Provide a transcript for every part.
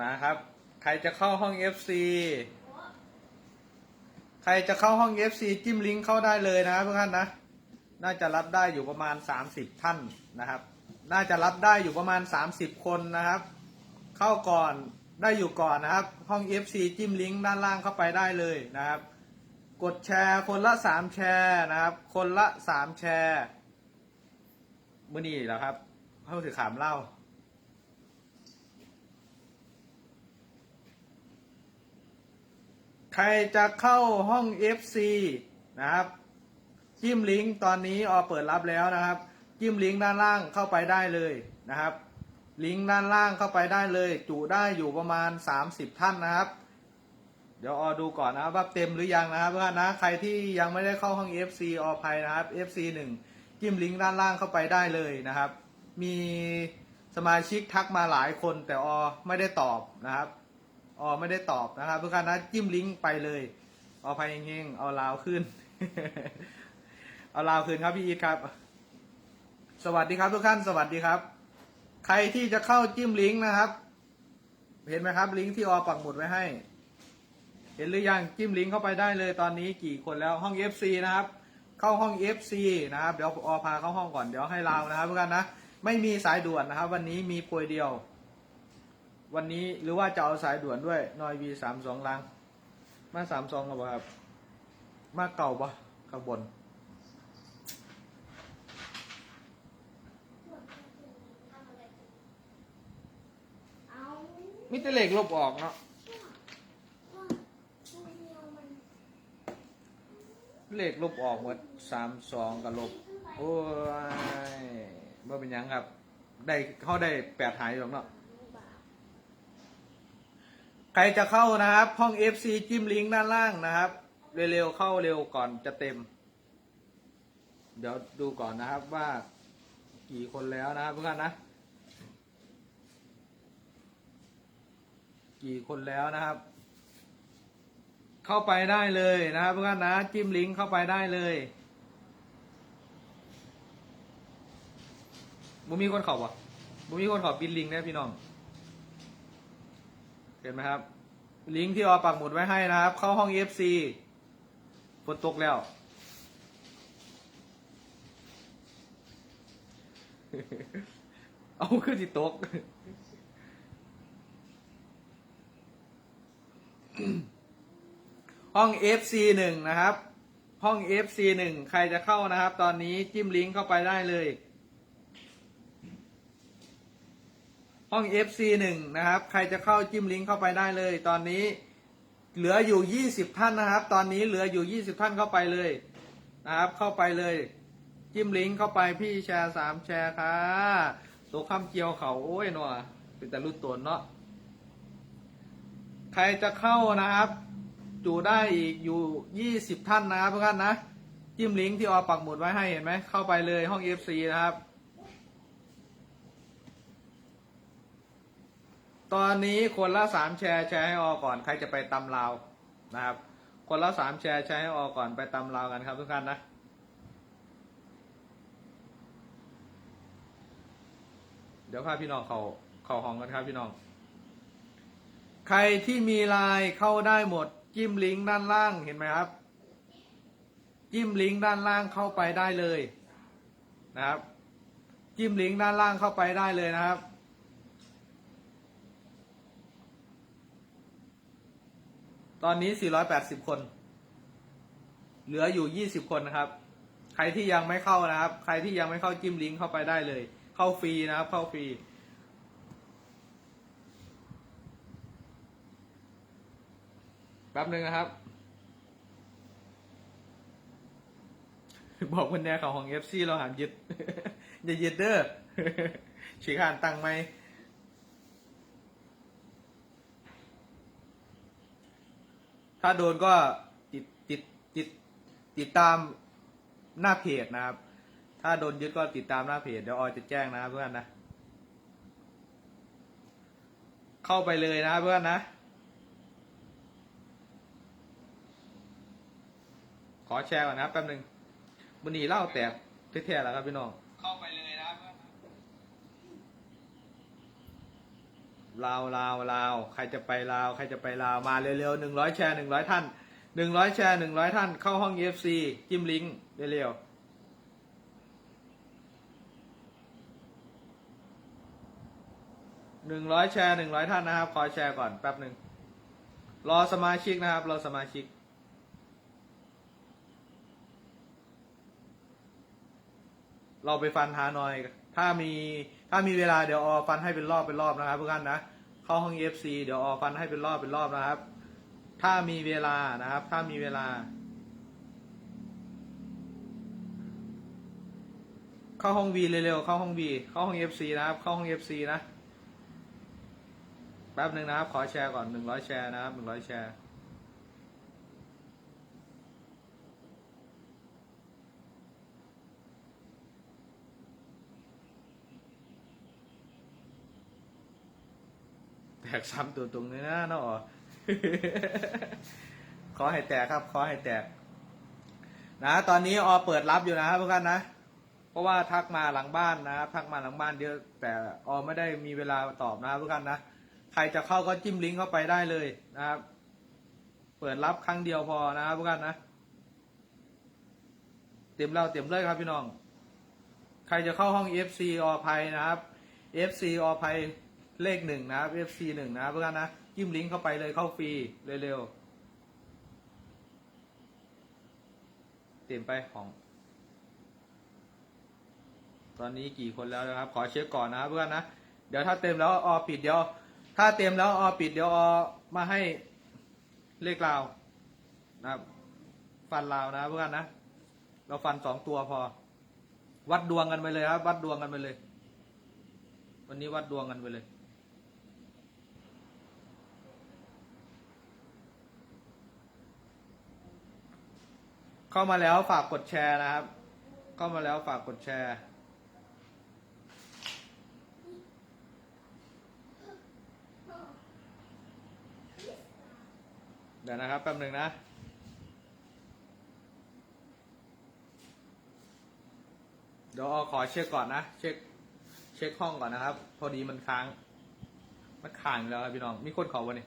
มาครับ ใครจะเข้าห้อง FC ใครจะเข้าห้อง FC จิ้มลิงก์เข้าได้เลยนะครับทุกท่านนะ น่าจะรับได้อยู่ประมาณ 30 ท่านนะครับ น่าจะรับได้อยู่ประมาณ 30 คนนะครับ เข้าก่อนได้อยู่ก่อนนะครับ ห้อง FC จิ้มลิงก์ด้านล่างเข้าไปได้เลยนะครับ กดแชร์คนละ 3 แชร์นะครับ คนละ 3 แชร์มื่อนี้แหละครับเข้าถือขามเล่า ใครจะเข้าห้อง FC นะครับ จิ้มลิงก์ตอนนี้ออเปิดรับแล้วนะครับ จิ้มลิงก์ด้านล่างเข้าไปได้เลยนะครับ ลิงก์ด้านล่างเข้าไปได้เลย จุได้อยู่ประมาณ 30 ท่านนะครับ เดี๋ยวออดูก่อนนะครับว่าเต็มหรือยังนะครับเพื่อนนะใครที่ยังไม่ได้เข้าห้อง FC ออภัยนะครับ FC 1จิ้มลิงก์ด้านล่างเข้าไปได้เลยนะครับ มีสมาชิกทักมาหลายคนแต่ออไม่ได้ตอบนะครับ อ๋อไม่ได้ตอบนะครับทุกท่านนะจิ้มลิงก์ไปเลยเอาไปเฮงเอาลาวขึ้น เอาลาวขึ้นครับพี่อีทครับ สวัสดีครับทุกท่านสวัสดีครับ ใครที่จะเข้าจิ้มลิงก์นะครับ เห็นไหมครับ ลิงก์ที่ออปักหมุดไว้ให้ เห็นหรือยังจิ้มลิงก์เข้าไปได้เลยตอนนี้กี่คนแล้วห้อง FC นะครับ เข้าห้อง FC นะครับเดี๋ยวออพาเข้าห้องก่อนเดี๋ยวให้ลาวนะครับทุกท่านนะไม่มีสายด่วนนะครับ วันนี้มีโพยเดียว วันนี้หรือว่าจะเอาสายด่วนด้วยนอยวีสามสองลัง มาสามสองกับครับ มาเก่าปะข้างบน มิตรเหล็กลบออกเนาะเหล็กลบออกหมดสามสองกับลบ โอ้ยว่าเป็นยังครับ ได้เข้าได้แปดหายอยู่หรอกเนาะ รจะเข้านะครับ ห้อง FC จิ้มลิงก์ด้านล่างนะครับ เร็วๆเข้าเร็วก่อนจะเต็ม เดี๋ยวดูก่อนนะครับว่ากี่คนแล้วนะครับทุกท่านนะ กี่คนแล้วนะครับ เข้าไปได้เลยนะครับทุกท่านนะ จิ้มลิงก์เข้าไปได้เลยบุมีคนขอบอะบุมีคนขอบบินลิงก์นะพี่น้อง เห็นไหมครับ ลิงก์ที่ออปักหมุดไว้ให้นะครับ เข้าห้อง FC ฝนตกแล้ว เอาขึ้นที่ตกห้อง FC หนึ่งนะครับ ห้อง FC หนึ่งใครจะเข้านะครับ ตอนนี้จิ้มลิงก์เข้าไปได้เลย ห้อง FC หนึ่งนะครับ ใครจะเข้าจิ้มลิงก์เข้าไปได้เลย ตอนนี้เหลืออยู่ 20 ท่านนะครับ ตอนนี้เหลืออยู่ 20 ท่านเข้าไปเลยนะครับ เข้าไปเลย จิ้มลิงก์เข้าไปพี่แชร์สามแชร์ค่ะตัวข้ามเกียวเขาโอ้ยหนัวเป็นแต่รุ่นตัวเนาะใครจะเข้านะครับจูได้อีกอยู่ 20 ท่านนะครับทุกท่านนะ จิ้มลิงก์ที่ออปักหมุดไว้ให้เห็นไหมเข้าไปเลยห้อง FC นะครับ ตอนนี้คนละสามแชร์แชร์ให้ออก่อนใครจะไปตำลาวนะครับ คนละสามแชร์แชร์ให้ออก่อนไปตำลาวกันครับทุกท่านนะเดี๋ยวพาพี่น้องเขาเขาห้องกันครับพี่น้อง ใครที่มีไลน์เข้าได้หมด จิ้มลิงก์ด้านล่างเห็นไหมครับ จิ้มลิงก์ด้านล่างเข้าไปได้เลยนะครับ จิ้มลิงก์ด้านล่างเข้าไปได้เลยนะครับ ตอนนี้ 480 คน เหลืออยู่ 20 คนนะครับ ใครที่ยังไม่เข้านะครับ ใครที่ยังไม่เข้าจิ้มลิงก์เข้าไปได้เลย เข้าฟรีนะครับ เข้าฟรี แป๊บหนึ่งนะครับ บอกคนแน่เขาของ FC เราหามยึด อย่ายึดเด้อฉีกขานตังไหม ถ้าโดนก็ติดติดติดติดตามหน้าเพจนะครับ ถ้าโดนยึดก็ติดตามหน้าเพจเดี๋ยวออยจะแจ้งนะครับเพื่อนนะ เข้าไปเลยนะเพื่อนนะ ขอแชร์ก่อนนะครับแป๊บหนึ่งบุนีเล่าแตกแท้ๆแล้วครับพี่น้อง เข้าไปเลาวลาวลาวใครจะไปลาวใครจะไปลาวมาเร็วๆหนึ่งร้อยแชร์หนึ่งร้อยท่านหนึ่งร้อยแชร์หนึ่งร้อยท่านเข้าห้อง EFC จิ้มลิงก์เร็วๆหนึ่งร้อยแชร์หนึ่งร้อยท่านนะครับ ขอแชร์ก่อนแป๊บหนึ่งรอสมาชิกนะครับ รอสมาชิก เราไปฟันฮานอย ถ้ามี ถ้ามีเวลาเดี๋ยวออฟันให้เป็นรอบเป็นรอบนะครับเพื่อนนะเข้าห้อง EFC เดี๋ยวออฟันให้เป็นรอบเป็นรอบนะครับ ถ้ามีเวลานะครับ ถ้ามีเวลา เข้าห้อง V เร็วๆเข้าห้อง V เข้าห้อง FC นะครับ เข้าห้อง FC นะแป๊บหนึ่งนะครับ ขอแชร์ก่อนหนึ่งร้อยแชร์นะครับหนึ่งร้อยแชร์ แตกซ้ำตัวตรงนี้นะเนาะขอให้แตกครับ ขอให้แตก นะ ตอนนี้ออเปิดรับอยู่นะครับทุกท่านนะ เพราะว่าทักมาหลังบ้านนะครับทักมาหลังบ้านเดียวแต่ออไม่ได้มีเวลาตอบนะครับทุกท่านนะใครจะเข้าก็จิ้มลิงก์เข้าไปได้เลยนะครับ เปิดรับครั้งเดียวพอนะครับทุกท่านนะเต็มแล้วเต็มเลยครับพี่น้อง ใครจะเข้าห้อง FC ออภัยนะครับ FC ออภัย เลขหนึ่งนะครับ FC หนึ่งนะครับทุกท่านนะจิ้มลิงก์เข้าไปเลยเข้าฟรีเร็วๆเต็มไปของ ตอนนี้กี่คนแล้วนะครับ ขอเช็คก่อนนะครับเพื่อนนะเดี๋ยวถ้าเต็มแล้วออปิดเดี๋ยว ถ้าเต็มแล้วออปิดเดี๋ยวออมาให้เลขราวนะครับฟันราวนะเพื่อนนะเราฟันสองตัวพอ วัดดวงกันไปเลยครับ วัดดวงกันไปเลย วันนี้วัดดวงกันไปเลย เข้ามาแล้วฝากกดแชร์นะครับ เข้ามาแล้วฝากกดแชร์ เดี๋ยวนะครับแป๊บหนึ่งนะเดี๋ยวขอเช็คก่อนนะ เช็คเช็คห้องก่อนนะครับ พอดีมันค้าง มันค้างแล้วครับพี่น้อง มีคนขาวันนี้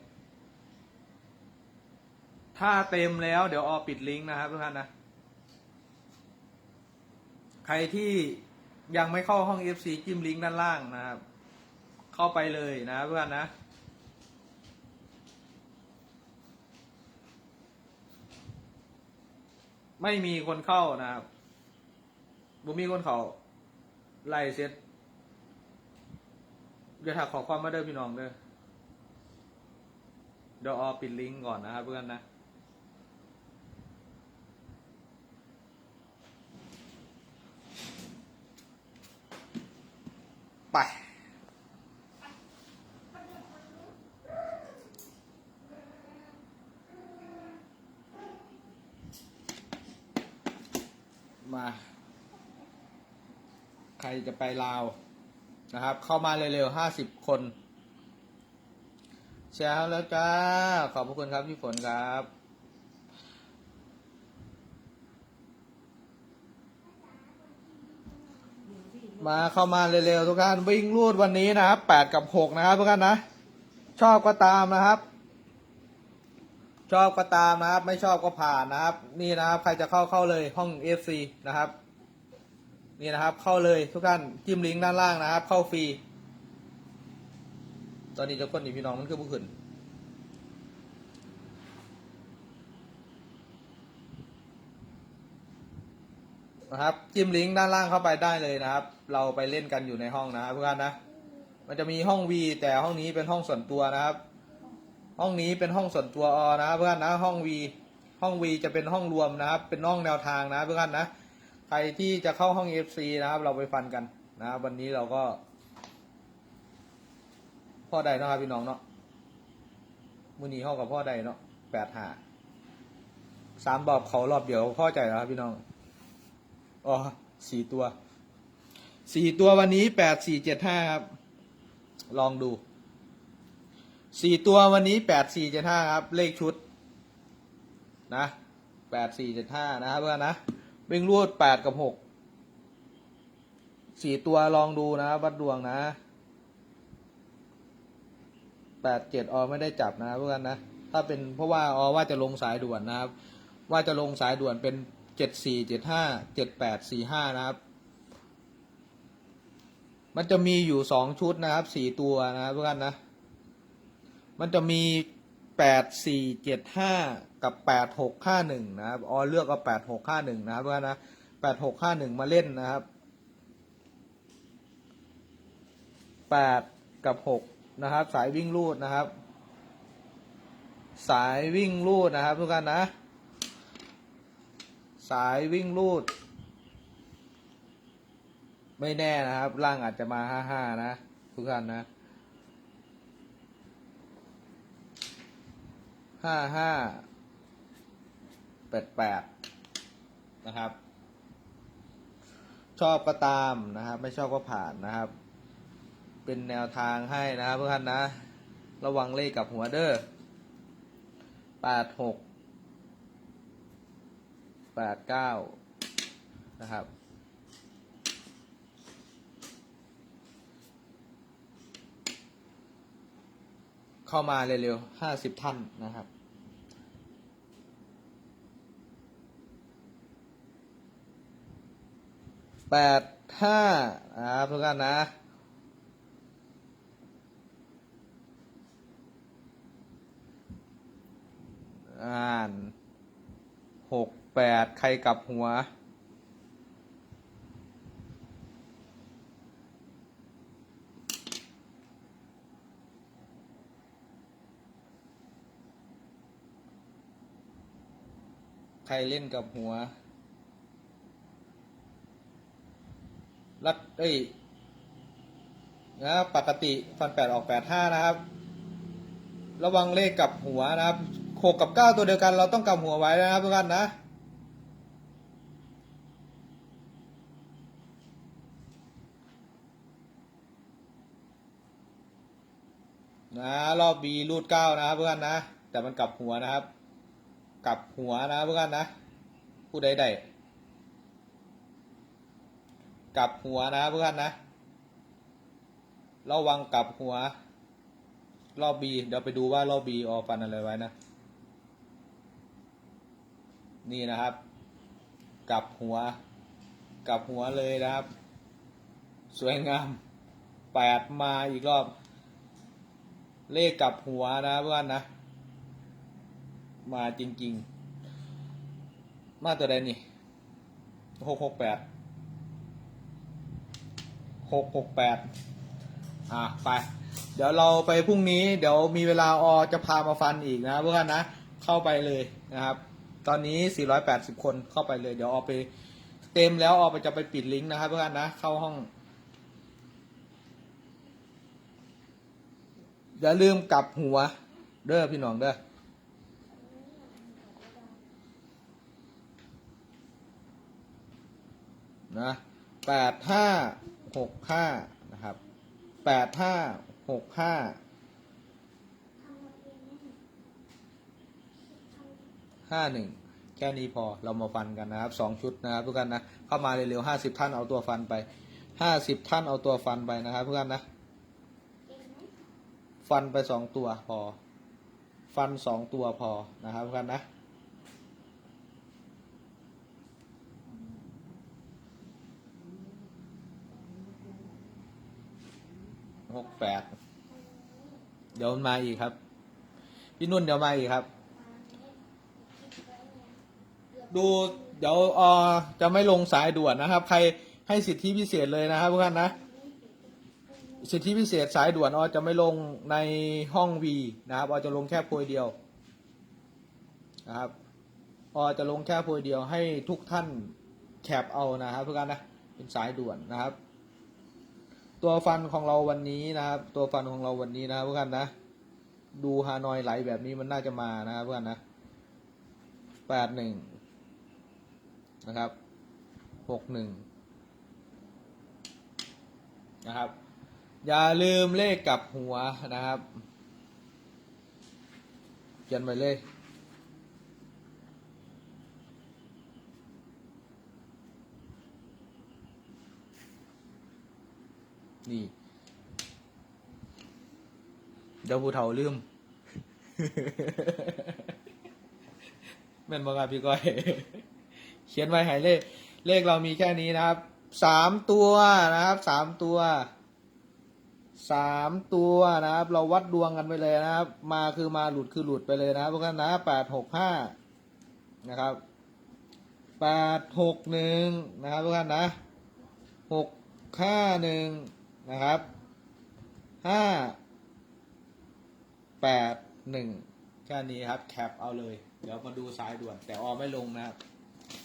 ถ้าเต็มแล้วเดี๋ยวออปิดลิงก์นะครับทุกท่านนะ ใครที่ยังไม่เข้าห้อง FC จิ้มลิงก์ด้านล่างนะครับ เข้าไปเลยนะครับเพื่อนนะไม่มีคนเข้านะครับบ่มีคนเขาไล่เซ็ตเดี๋ยวถักขอความมาเด้อพี่น้องเด้อเดี๋ยวออปิดลิงก์ก่อนนะครับเพื่อนนะ ใครจะไปลาวนะครับ เข้ามาเร็วๆห้าสิบคนแชร์แล้วจ้า ขอบพระคุณครับพี่ฝนครับ มาเข้ามาเร็วๆทุกท่านวิ่งรูดวันนี้นะครับแปดกับหกนะครับทุกท่านนะ ชอบก็ตามนะครับ ชอบก็ตามนะครับ ไม่ชอบก็ผ่านนะครับ นี่นะครับ ใครจะเข้าเข้าเลยห้อง FC นะครับ นี่นะครับ เข้าเลยทุกท่านจิ้มลิงก์ด้านล่างนะครับ เข้าฟรี ตอนนี้จะคนนี่พี่น้องมันคือผู้ขึ้นนะครับจิ้มลิงก์ด้านล่างเข้าไปได้เลยนะครับ เราไปเล่นกันอยู่ในห้องนะครับเพื่อนนะ มันจะมีห้อง V แต่ห้องนี้เป็นห้องส่วนตัวนะครับ ห้องนี้เป็นห้องส่วนตัวอนะครับเพื่อนนะห้อง V ห้อง V จะเป็นห้องรวมนะครับ เป็นห้องแนวทางนะเพื่อนนะ ใครที่จะเข้าห้อง FC นะครับ เราไปฟันกันนะครับวันนี้เราก็ พ่อใดเนาะครับพี่น้องเนาะมือนี้เข้ากับพ่อใดเนาะแปดหาสามบอบเขารอบเดียวพ่อใจแล้วครับพี่น้องอ๋อสี่ตัวสี่ตัววันนี้แปดสี่เจ็ดห้าครับ ลองดูสี่ตัววันนี้แปดสี่เจ็ดห้าครับ เลขชุด นะแปดสี่เจ็ดห้านะครับเพื่อนนะ วิ่งรูดแปดกับหกสี่ตัวลองดูนะครับวัดดวงนะแปดเจ็ดอไม่ได้จับนะเพื่อนนะ ถ้าเป็นเพราะว่าออว่าจะลงสายด่วนนะครับ ว่าจะลงสายด่วนเป็นเจ็ดสี่เจ็ดห้าเจ็ดแปดสี่ห้านะครับ มันจะมีอยู่สองชุดนะครับสี่ตัวนะเพื่อนนะ มันจะมี แปดสี่เจ็ดห้ากับแปดหกห้าหนึ่งนะครับออเลือกเอาแปดหกห้าหนึ่งนะครับเพื่อนนะแปดหกห้าหนึ่งมาเล่นนะครับแปดกับหกนะครับ สายวิ่งรูดนะครับ สายวิ่งรูดนะครับทุกท่านนะ สายวิ่งรูด ไม่แน่นะครับ ล่างอาจจะมาห้าห้านะ ทุกท่านนะ ห้าห้าแปดแปดนะครับ ชอบก็ตามนะครับ ไม่ชอบก็ผ่านนะครับ เป็นแนวทางให้นะครับทุกท่านนะ ระวังเลขกับหัวเด้อแปดหกแปดเก้านะครับเข้ามาเร็วๆห้าสิบท่านนะครับ แปดห้านะครับทุกท่านนะอ่านหกแปดใครกลับหัวใครเล่นกับหัว รัดเอ้ยนะปกติฟันแปดออกแปดห้านะครับ ระวังเลขกับหัวนะครับหกกับเก้าตัวเดียวกัน เราต้องกลับหัวไว้นะครับทุกท่านนะนะรอบบีรูดเก้านะครับเพื่อนนะ แต่มันกลับหัวนะครับ กลับหัวนะเพื่อนนะ ผู้ใดใด กลับหัวนะเพื่อนนะ ระวังกลับหัว รอบบีเดี๋ยวไปดูว่ารอบบีออฟันอะไรไว้นะ นี่นะครับ กลับหัว กลับหัวเลยนะครับ สวยงามแปดมาอีกรอบ เลขกลับหัวนะเพื่อนนะ มาจริง ๆ มาตัวใดนี่หกหกแปด หกหกแปดอะไป เดี๋ยวเราไปพรุ่งนี้ เดี๋ยวมีเวลาออจะพามาฟันอีกนะเพื่อนนะ เข้าไปเลยนะครับ ตอนนี้ 480 คนเข้าไปเลย เดี๋ยวออไปเต็มแล้วออไปจะไปปิดลิงก์นะครับเพื่อนนะ เข้าห้อง อย่าลืมกลับหัว เด้อพี่น้องเด้อนะแปดห้า หกห้านะครับแปดห้าหกห้าห้าหนึ่งแค่นี้พอเรามาฟันกันนะครับสองชุดนะครับทุกท่านนะเข้ามาเร็วๆห้าสิบท่านเอาตัวฟันไปห้าสิบท่านเอาตัวฟันไปนะครับทุกท่านนะ ฟันไปสองตัวพอ ฟันสองตัวพอนะครับทุกท่านนะ หกแปดเดี๋ยวมันมาอีกครับ พี่นุ่นเดี๋ยวมาอีกครับ ดูเดี๋ยวออจะไม่ลงสายด่วนนะครับ ใครให้สิทธิพิเศษเลยนะครับทุกท่านนะ สิทธิพิเศษสายด่วนออจะไม่ลงในห้องวีนะครับออจะลงแค่โพยเดียวนะครับออจะลงแค่โพยเดียวให้ทุกท่านแคปเอานะครับทุกท่านนะเป็นสายด่วนนะครับ ตัวฟันของเราวันนี้นะครับ ตัวฟันของเราวันนี้นะครับทุกท่านนะ ดูฮานอยไหลแบบนี้มันน่าจะมานะครับทุกท่านนะแปดหนึ่งนะครับหกหนึ่งนะครับ อย่าลืมเลขกับหัวนะครับเขียนไปเลย นี่ เดี๋ยวผู้เฒ่าลืมแม่นบอกครับพี่ก้อย เขียนไว้หายเลข เลขเรามีแค่นี้นะครับ สามตัวนะครับ สามตัว สามตัวนะครับ เราวัดดวงกันไปเลยนะครับ มาคือมาหลุดคือหลุดไปเลยนะพวกท่านนะแปดหกห้านะครับแปดหกหนึ่งนะครับทุกท่านนะหกห้าหนึ่ง นะครับห้าแปดหนึ่งแค่นี้ครับ แคปเอาเลย เดี๋ยวมาดูสายด่วน แต่ออไม่ลงนะครับ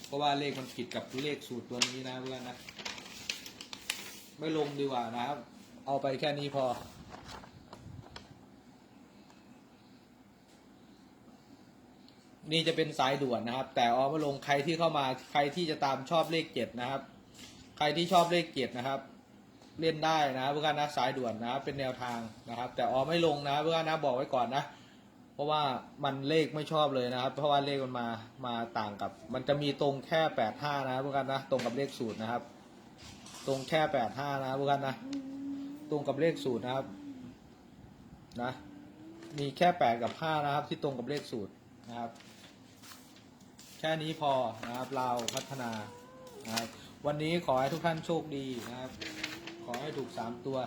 เพราะว่าเลขมันผิดกับเลขสูตรตัวนี้นะเพื่อนนะ ไม่ลงดีกว่านะครับ เอาไปแค่นี้พอนี่จะเป็นสายด่วนนะครับ แต่ออมาลงใครที่เข้ามาใครที่จะตามชอบเลขเจ็ดนะครับ ใครที่ชอบเลขเจ็ดนะครับ เล่นได้นะเพื่อนนะสายด่วนนะเป็นแนวทางนะครับ แต่ออไม่ลงนะเพื่อนนะบอกไว้ก่อนนะ เพราะว่ามันเลขไม่ชอบเลยนะครับ เพราะว่าเลขมันมามาต่างกับ มันจะมีตรงแค่แปดห้านะเพื่อนนะตรงกับเลขสูตรนะครับ ตรงแค่แปดห้านะเพื่อนนะตรงกับเลขสูตรนะครับนะมีแค่แปดกับห้านะครับ ที่ตรงกับเลขสูตรนะครับ แค่นี้พอนะครับเราพัฒนานะครับวันนี้ขอให้ทุกท่านโชคดีนะครับ อให้ถูกสามตัว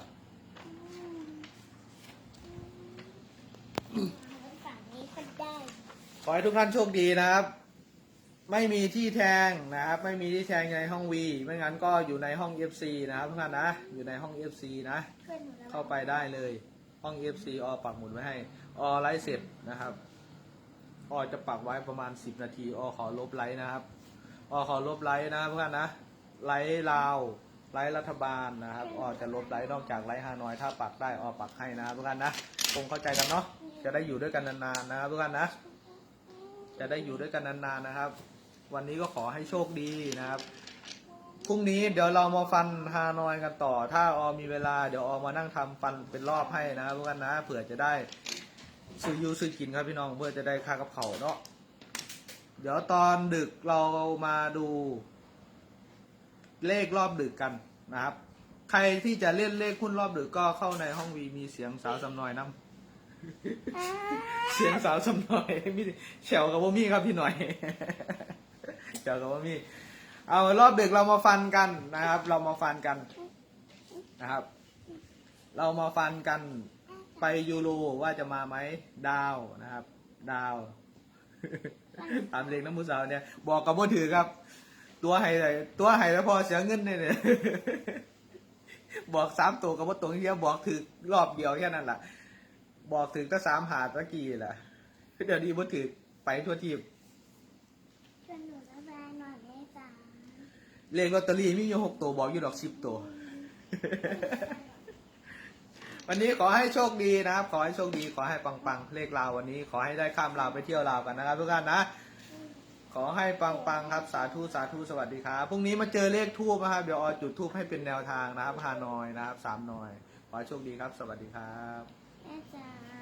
ฝั่งนี้ก็ได้ขอให้ทุกท่านโชคดีนะครับ ไม่มีที่แทงนะครับ ไม่มีที่แทงในห้องวีไม่งั้นก็อยู่ในห้อง FC นะครับทุกท่านนะ อยู่ในห้อง FC นะ เพื่อนหนูแล้วเข้าไปได้เลย ห้อง FC อปักหมุดไว้ให้อไลฟ์เสร็จนะครับอจะปักไว้ประมาณ 10 นาทีอขอลบไลฟ์นะครับอขอลบไลฟ์นะเพื่อนนะ ไลฟ์ลาว ไลฟ์รัฐบาลนะครับอจะลบไลฟ์นอกจากไลฟ์ฮานอยถ้าปักได้อปักให้นะครับเพื่อนนะคงเข้าใจกันเนาะจะได้อยู่ด้วยกันนานๆนะครับเพื่อนนะ จะได้อยู่ด้วยกันนานๆนะครับ วันนี้ก็ขอให้โชคดีนะครับพรุ่งนี้เดี๋ยวเรามาฟันฮานอยกันต่อ ถ้าออมีเวลาเดี๋ยวออมานั่งทำฟันเป็นรอบให้นะพวกกันนะเผื่อจะได้ซื้ออยูซื้อกินครับพี่น้องเพื่อจะได้ค่ากับเขาวเนาะเดี๋ยวตอนดึกเรามาดู เลขรอบดึกกันนะครับ ใครที่จะเล่นเลขหุ้นรอบดึกก็เข้าในห้องวีมีเสียงสาวสำนอยน้ำเสียงสาวสำหน่อยมีแฉวกับว่ามีครับพี่หน่อยแฉวกับว่ามีเอารอบดึกเรามาฟันกันนะครับ เรามาฟันกันนะครับ เรามาฟันกันไปยูโรว่าจะมาไหมดาวนะครับ ดาวตามเลขน้ำมูสาวเนี่ย บอกกับว่าถือครับ ตัวไห้เลยตัวไห้แล้วพอเสียเงินเนี่ยเนี่ยบอกสามตัวกับว่าตรงเดียวบอกถือรอบเดียวแค่นั้นแหละบอกถึงก็สามหาตะกี้แหละเดี๋ยวนี้บ่ถือไปทั่วทีบเพื่อนหนูระบายหน่อยแม่จ๋าเลขลอตเตอรี่มีอยู่หกตัวบอกอยู่ดอกสิบตัว วันนี้ขอให้โชคดีนะครับ ขอให้โชคดี ขอให้ปังๆ เลขลาววันนี้ ขอให้ได้ข้ามลาวไปเที่ยวลาวกันนะครับทุกท่านนะ ขอให้ปังๆครับ สาธุสาธุสวัสดีครับพรุ่งนี้มาเจอเลขทูบนะครับ เดี๋ยวออจุดทูบให้เป็นแนวทางนะครับฮานอยนะครับสามหน่อย ขอให้โชคดีครับ สวัสดีครับ แม่จ๋า